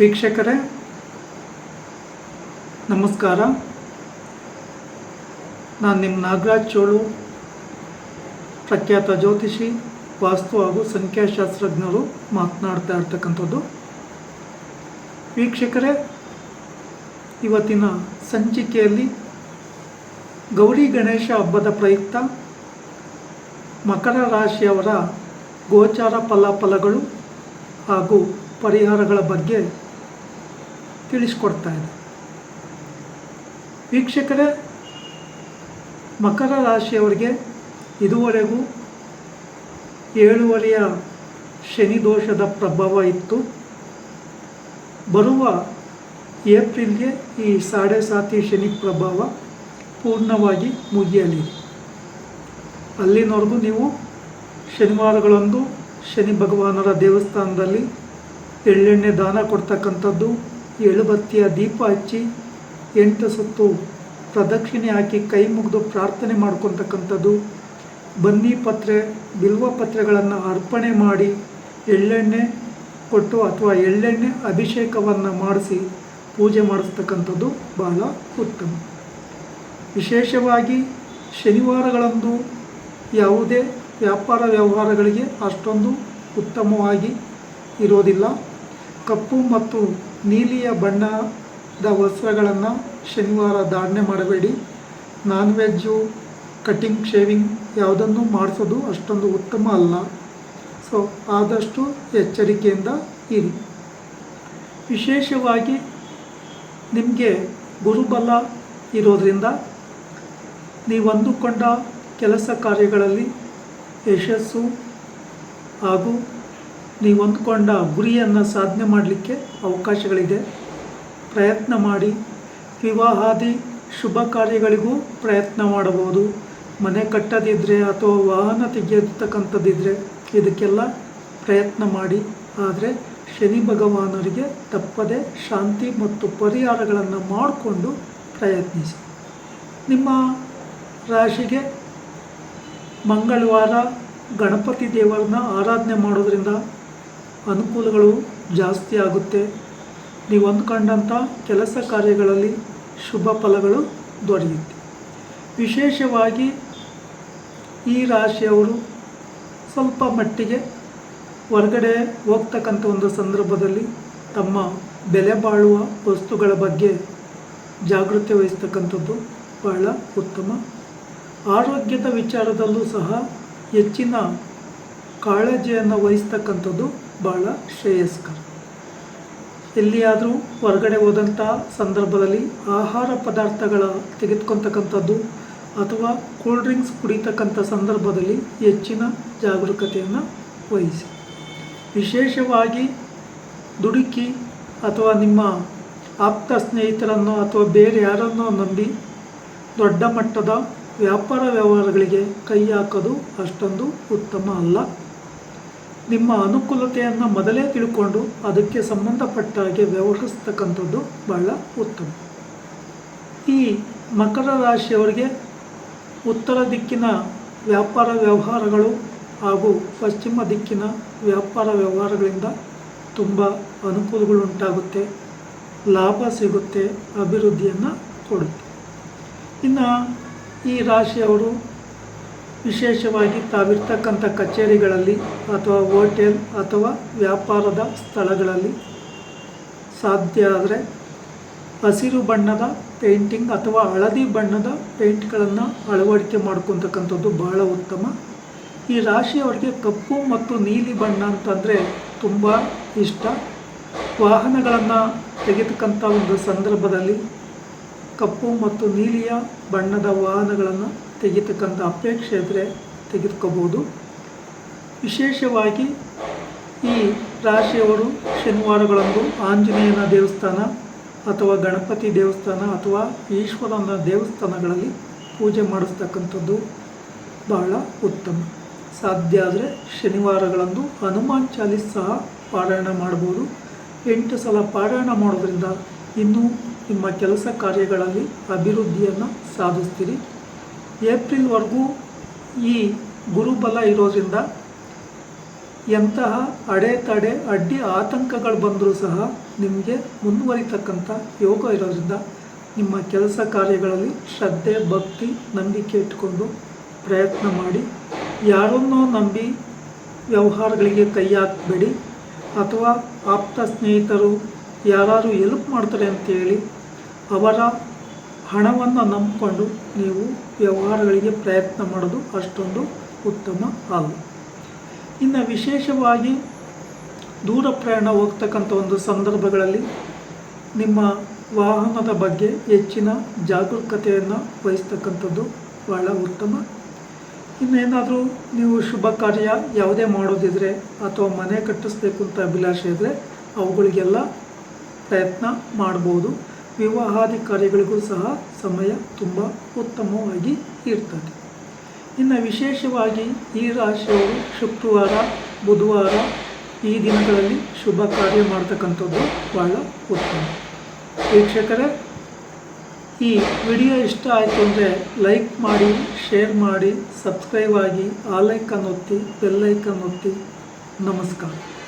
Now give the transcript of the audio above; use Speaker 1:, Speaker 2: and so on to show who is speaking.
Speaker 1: ವೀಕ್ಷಕರೇ, ನಮಸ್ಕಾರ. ನಾನು ನಿಮ್ಮ ನಾಗರಾಜ್ ಚೋಳು, ಪ್ರಖ್ಯಾತ ಜ್ಯೋತಿಷಿ, ವಾಸ್ತು ಹಾಗೂ ಸಂಖ್ಯಾಶಾಸ್ತ್ರಜ್ಞರು ಮಾತನಾಡ್ತಾ ಇರ್ತಕ್ಕಂಥದ್ದು. ವೀಕ್ಷಕರೇ, ಇವತ್ತಿನ ಸಂಚಿಕೆಯಲ್ಲಿ ಗೌರಿ ಗಣೇಶ ಹಬ್ಬದ ಪ್ರಯುಕ್ತ ಮಕರ ರಾಶಿಯವರ ಗೋಚಾರ ಫಲಾಫಲಗಳು ಹಾಗೂ ಪರಿಹಾರಗಳ ಬಗ್ಗೆ ತಿಳಿಸ್ಕೊಡ್ತಾ ಇದೆ. ವೀಕ್ಷಕರೇ, ಮಕರ ರಾಶಿಯವರಿಗೆ ಇದುವರೆಗೂ ಏಳುವರೆಯ ಶನಿ ದೋಷದ ಪ್ರಭಾವ ಇತ್ತು. ಬರುವ ಏಪ್ರಿಲ್ಗೆ ಈ ಸಾಡೆ ಸಾತಿ ಶನಿ ಪ್ರಭಾವ ಪೂರ್ಣವಾಗಿ ಮುಗಿಯಲಿದೆ. ಅಲ್ಲಿನವರೆಗೂ ನೀವು ಶನಿವಾರಗಳಂದು ಶನಿ ಭಗವಾನರ ದೇವಸ್ಥಾನದಲ್ಲಿ ಎಳ್ಳೆಣ್ಣೆ ದಾನ ಕೊಡ್ತಕ್ಕಂಥದ್ದು ಎಳುಬತ್ತಿಯ ದೀಪ ಹಚ್ಚಿ ಎಂಟು ಸುತ್ತು ಪ್ರದಕ್ಷಿಣೆ ಹಾಕಿ ಕೈ ಮುಗಿದು ಪ್ರಾರ್ಥನೆ ಮಾಡ್ಕೊತಕ್ಕಂಥದ್ದು. ಬನ್ನಿ ಪತ್ರೆ, ಬಿಲ್ವ ಪತ್ರೆಗಳನ್ನು ಅರ್ಪಣೆ ಮಾಡಿ ಎಳ್ಳೆಣ್ಣೆ ಕೊಟ್ಟು ಅಥವಾ ಎಳ್ಳೆಣ್ಣೆ ಅಭಿಷೇಕವನ್ನು ಮಾಡಿಸಿ ಪೂಜೆ ಮಾಡಿಸ್ತಕ್ಕಂಥದ್ದು ಬಹಳ ಉತ್ತಮ. ವಿಶೇಷವಾಗಿ ಶನಿವಾರಗಳಂದು ಯಾವುದೇ ವ್ಯಾಪಾರ ವ್ಯವಹಾರಗಳಿಗೆ ಅಷ್ಟೊಂದು ಉತ್ತಮವಾಗಿ ಇರೋದಿಲ್ಲ. ಕಪ್ಪು ಮತ್ತು ನೀಲಿಯ ಬಣ್ಣದ ವಸ್ತ್ರಗಳನ್ನು ಶನಿವಾರ ಧಾರಣೆ ಮಾಡಬೇಡಿ. ನಾನ್ ವೆಜ್ಜು ಕಟಿಂಗ್ ಶೇವಿಂಗ್ ಯಾವುದನ್ನು ಮಾಡಿಸೋದು ಅಷ್ಟೊಂದು ಉತ್ತಮ ಅಲ್ಲ. ಸೊ ಆದಷ್ಟು ಎಚ್ಚರಿಕೆಯಿಂದ ಇರಿ. ವಿಶೇಷವಾಗಿ ನಿಮಗೆ ಗುರುಬಲ ಇರೋದರಿಂದ ನೀವು ಅಂದುಕೊಂಡ ಕೆಲಸ ಕಾರ್ಯಗಳಲ್ಲಿ ಯಶಸ್ಸು ಹಾಗೂ ನೀವು ಅಂದುಕೊಂಡ ಗುರಿಯನ್ನು ಸಾಧನೆ ಮಾಡಲಿಕ್ಕೆ ಅವಕಾಶಗಳಿದೆ. ಪ್ರಯತ್ನ ಮಾಡಿ. ವಿವಾಹಾದಿ ಶುಭ ಕಾರ್ಯಗಳಿಗೂ ಪ್ರಯತ್ನ ಮಾಡಬಹುದು. ಮನೆ ಕಟ್ಟದಿದ್ದರೆ ಅಥವಾ ವಾಹನ ತೆಗೆಯತಕ್ಕಂಥದ್ದಿದ್ದರೆ ಇದಕ್ಕೆಲ್ಲ ಪ್ರಯತ್ನ ಮಾಡಿ. ಆದರೆ ಶನಿ ಭಗವಾನರಿಗೆ ತಪ್ಪದೆ ಶಾಂತಿ ಮತ್ತು ಪರಿಹಾರಗಳನ್ನು ಮಾಡಿಕೊಂಡು ಪ್ರಯತ್ನಿಸಿ. ನಿಮ್ಮ ರಾಶಿಗೆ ಮಂಗಳವಾರ ಗಣಪತಿ ದೇವರನ್ನ ಆರಾಧನೆ ಮಾಡೋದರಿಂದ ಅನುಕೂಲಗಳು ಜಾಸ್ತಿ ಆಗುತ್ತೆ. ನೀವು ಅಂದ್ಕೊಂಡಂಥ ಕೆಲಸ ಕಾರ್ಯಗಳಲ್ಲಿ ಶುಭ ಫಲಗಳು ದೊರೆಯುತ್ತೆ. ವಿಶೇಷವಾಗಿ ಈ ರಾಶಿಯವರು ಸ್ವಲ್ಪ ಮಟ್ಟಿಗೆ ಹೊರಗಡೆ ಹೋಗ್ತಕ್ಕಂಥ ಒಂದು ಸಂದರ್ಭದಲ್ಲಿ ತಮ್ಮ ಬೆಲೆ ಬಾಳುವ ವಸ್ತುಗಳ ಬಗ್ಗೆ ಜಾಗೃತಿ ವಹಿಸ್ತಕ್ಕಂಥದ್ದು ಬಹಳ ಉತ್ತಮ. ಆರೋಗ್ಯದ ವಿಚಾರದಲ್ಲೂ ಸಹ ಹೆಚ್ಚಿನ ಕಾಳಜಿಯನ್ನು ವಹಿಸ್ತಕ್ಕಂಥದ್ದು ಬಹಳ ಶ್ರೇಯಸ್ಕರ. ಎಲ್ಲಿಯಾದರೂ ಹೊರಗಡೆ ಹೋದಂಥ ಸಂದರ್ಭದಲ್ಲಿ ಆಹಾರ ಪದಾರ್ಥಗಳ ತೆಗೆದುಕೊತಕ್ಕಂಥದ್ದು ಅಥವಾ ಕೂಲ್ ಡ್ರಿಂಕ್ಸ್ ಕುಡಿತಕ್ಕಂಥ ಸಂದರ್ಭದಲ್ಲಿ ಹೆಚ್ಚಿನ ಜಾಗರೂಕತೆಯನ್ನು ವಹಿಸಿ. ವಿಶೇಷವಾಗಿ ದುಡುಕಿ ಅಥವಾ ನಿಮ್ಮ ಆಪ್ತ ಸ್ನೇಹಿತರನ್ನು ಅಥವಾ ಬೇರೆ ಯಾರನ್ನೋ ನಂಬಿ ದೊಡ್ಡ ಮಟ್ಟದ ವ್ಯಾಪಾರ ವ್ಯವಹಾರಗಳಿಗೆ ಕೈ ಹಾಕೋದು ಅಷ್ಟೊಂದು ಉತ್ತಮ ಅಲ್ಲ. ನಿಮ್ಮ ಅನುಕೂಲತೆಯನ್ನು ಮೊದಲೇ ತಿಳ್ಕೊಂಡು ಅದಕ್ಕೆ ಸಂಬಂಧಪಟ್ಟ ಹಾಗೆ ವ್ಯವಹರಿಸ್ತಕ್ಕಂಥದ್ದು ಬಹಳ ಉತ್ತಮ. ಈ ಮಕರ ರಾಶಿಯವರಿಗೆ ಉತ್ತರ ದಿಕ್ಕಿನ ವ್ಯಾಪಾರ ವ್ಯವಹಾರಗಳು ಹಾಗೂ ಪಶ್ಚಿಮ ದಿಕ್ಕಿನ ವ್ಯಾಪಾರ ವ್ಯವಹಾರಗಳಿಂದ ತುಂಬ ಅನುಕೂಲಗಳು ಉಂಟಾಗುತ್ತೆ ಲಾಭ ಸಿಗುತ್ತೆ, ಅಭಿವೃದ್ಧಿಯನ್ನು ಕೊಡುತ್ತೆ. ಇನ್ನು ಈ ರಾಶಿಯವರು ವಿಶೇಷವಾಗಿ ತಾವಿರ್ತಕ್ಕಂಥ ಕಚೇರಿಗಳಲ್ಲಿ ಅಥವಾ ಹೋಟೆಲ್ ಅಥವಾ ವ್ಯಾಪಾರದ ಸ್ಥಳಗಳಲ್ಲಿ. ಸಾಧ್ಯ ಆದರೆ ಹಸಿರು ಬಣ್ಣದ ಪೇಂಟಿಂಗ್ ಅಥವಾ ಹಳದಿ ಬಣ್ಣದ ಪೇಂಟ್ಗಳನ್ನು ಅಳವಡಿಕೆ ಮಾಡ್ಕೊತಕ್ಕಂಥದ್ದು ಬಹಳ ಉತ್ತಮ. ಈ ರಾಶಿಯವರಿಗೆ ಕಪ್ಪು ಮತ್ತು ನೀಲಿ ಬಣ್ಣ ಅಂತಂದರೆ ತುಂಬ ಇಷ್ಟ. ವಾಹನಗಳನ್ನು ತೆಗೆತಕ್ಕಂಥ ಒಂದು ಸಂದರ್ಭದಲ್ಲಿ ಕಪ್ಪು ಮತ್ತು ನೀಲಿಯ ಬಣ್ಣದ ವಾಹನಗಳನ್ನು ತೆಗಿತಕ್ಕಂಥ ಅಪೇಕ್ಷೆ ಇದ್ದರೆ ತೆಗೆದುಕೋಬೋದು ವಿಶೇಷವಾಗಿ ಈ ರಾಶಿಯವರು ಶನಿವಾರಗಳಂದು ಆಂಜನೇಯನ ದೇವಸ್ಥಾನ ಅಥವಾ ಗಣಪತಿ ದೇವಸ್ಥಾನ ಅಥವಾ ಈಶ್ವರನ ದೇವಸ್ಥಾನಗಳಲ್ಲಿ ಪೂಜೆ ಮಾಡಿಸ್ತಕ್ಕಂಥದ್ದು ಬಹಳ ಉತ್ತಮ. ಸಾಧ್ಯ ಆದರೆ ಶನಿವಾರಗಳಂದು ಹನುಮಾನ್ ಚಾಲೀಸ್ ಸಹ ಪಾರಾಯಣ ಮಾಡ್ಬೋದು ಎಂಟು ಸಲ ಪಾರಾಯಣ ಮಾಡೋದ್ರಿಂದ ಇನ್ನೂ ನಿಮ್ಮ ಕೆಲಸ ಕಾರ್ಯಗಳಲ್ಲಿ ಅಭಿವೃದ್ಧಿಯನ್ನು ಸಾಧಿಸ್ತೀರಿ. ಏಪ್ರಿಲ್ವರೆಗೂ ಈ ಗುರುಬಲ ಇರೋದ್ರಿಂದ ಎಂತಹ ಅಡೆತಡೆ, ಅಡ್ಡಿ ಆತಂಕಗಳು ಬಂದರೂ ಸಹ ನಿಮಗೆ ಮುಂದುವರಿತಕ್ಕಂಥ ಯೋಗ ಇರೋದ್ರಿಂದ ನಿಮ್ಮ ಕೆಲಸ ಕಾರ್ಯಗಳಲ್ಲಿ ಶ್ರದ್ಧೆ, ಭಕ್ತಿ, ನಂಬಿಕೆ ಇಟ್ಕೊಂಡು ಪ್ರಯತ್ನ ಮಾಡಿ. ಯಾರನ್ನೋ ನಂಬಿ ವ್ಯವಹಾರಗಳಿಗೆ ಕೈ ಹಾಕಬೇಡಿ ಅಥವಾ ಆಪ್ತ ಸ್ನೇಹಿತರು ಯಾರು ಎಲ್ಪ್ ಮಾಡ್ತಾರೆ ಅಂತೇಳಿ ಅವರ ಹಣವನ್ನು ನಂಬಿಕೊಂಡು ನೀವು ವ್ಯವಹಾರಗಳಿಗೆ ಪ್ರಯತ್ನ ಮಾಡೋದು ಅಷ್ಟೊಂದು ಉತ್ತಮ ಅಲ್ಲ. ಇನ್ನು ವಿಶೇಷವಾಗಿ ದೂರ ಪ್ರಯಾಣ ಹೋಗ್ತಕ್ಕಂಥ ಒಂದು ಸಂದರ್ಭಗಳಲ್ಲಿ ನಿಮ್ಮ ವಾಹನದ ಬಗ್ಗೆ ಹೆಚ್ಚಿನ ಜಾಗರೂಕತೆಯನ್ನು ವಹಿಸ್ತಕ್ಕಂಥದ್ದು ಬಹಳ ಉತ್ತಮ. ಇನ್ನೇನಾದರೂ ನೀವು ಶುಭ ಕಾರ್ಯ ಯಾವುದೇ ಮಾಡೋದಿದ್ರೆ ಅಥವಾ ಮನೆ ಕಟ್ಟಿಸ್ಬೇಕು ಅಂತ ಅಭಿಲಾಷೆ ಇದ್ದರೆ ಅವುಗಳಿಗೆಲ್ಲ ಪ್ರಯತ್ನ ಮಾಡ್ಬೋದು. ವಿವಾಹಾದಿ ಕಾರ್ಯಗಳಿಗೂ ಸಹ ಸಮಯ ತುಂಬ ಉತ್ತಮವಾಗಿ ಇರ್ತದೆ. ಇನ್ನು ವಿಶೇಷವಾಗಿ ಈ ರಾಶಿಯವರು ಶುಕ್ರವಾರ, ಬುಧವಾರ ಈ ದಿನಗಳಲ್ಲಿ ಶುಭ ಕಾರ್ಯ ಮಾಡ್ತಕ್ಕಂಥದ್ದು ಭಾಳ ಉತ್ತಮ. ವೀಕ್ಷಕರೇ, ಈ ವಿಡಿಯೋ ಇಷ್ಟ ಆಯಿತು ಅಂದರೆ ಲೈಕ್ ಮಾಡಿ, ಶೇರ್ ಮಾಡಿ, ಸಬ್ಸ್ಕ್ರೈಬ್ ಆಗಿ, ಆ ಒತ್ತಿ ಬೆಲ್ಲೈಕನ್ ಒತ್ತಿ. ನಮಸ್ಕಾರ.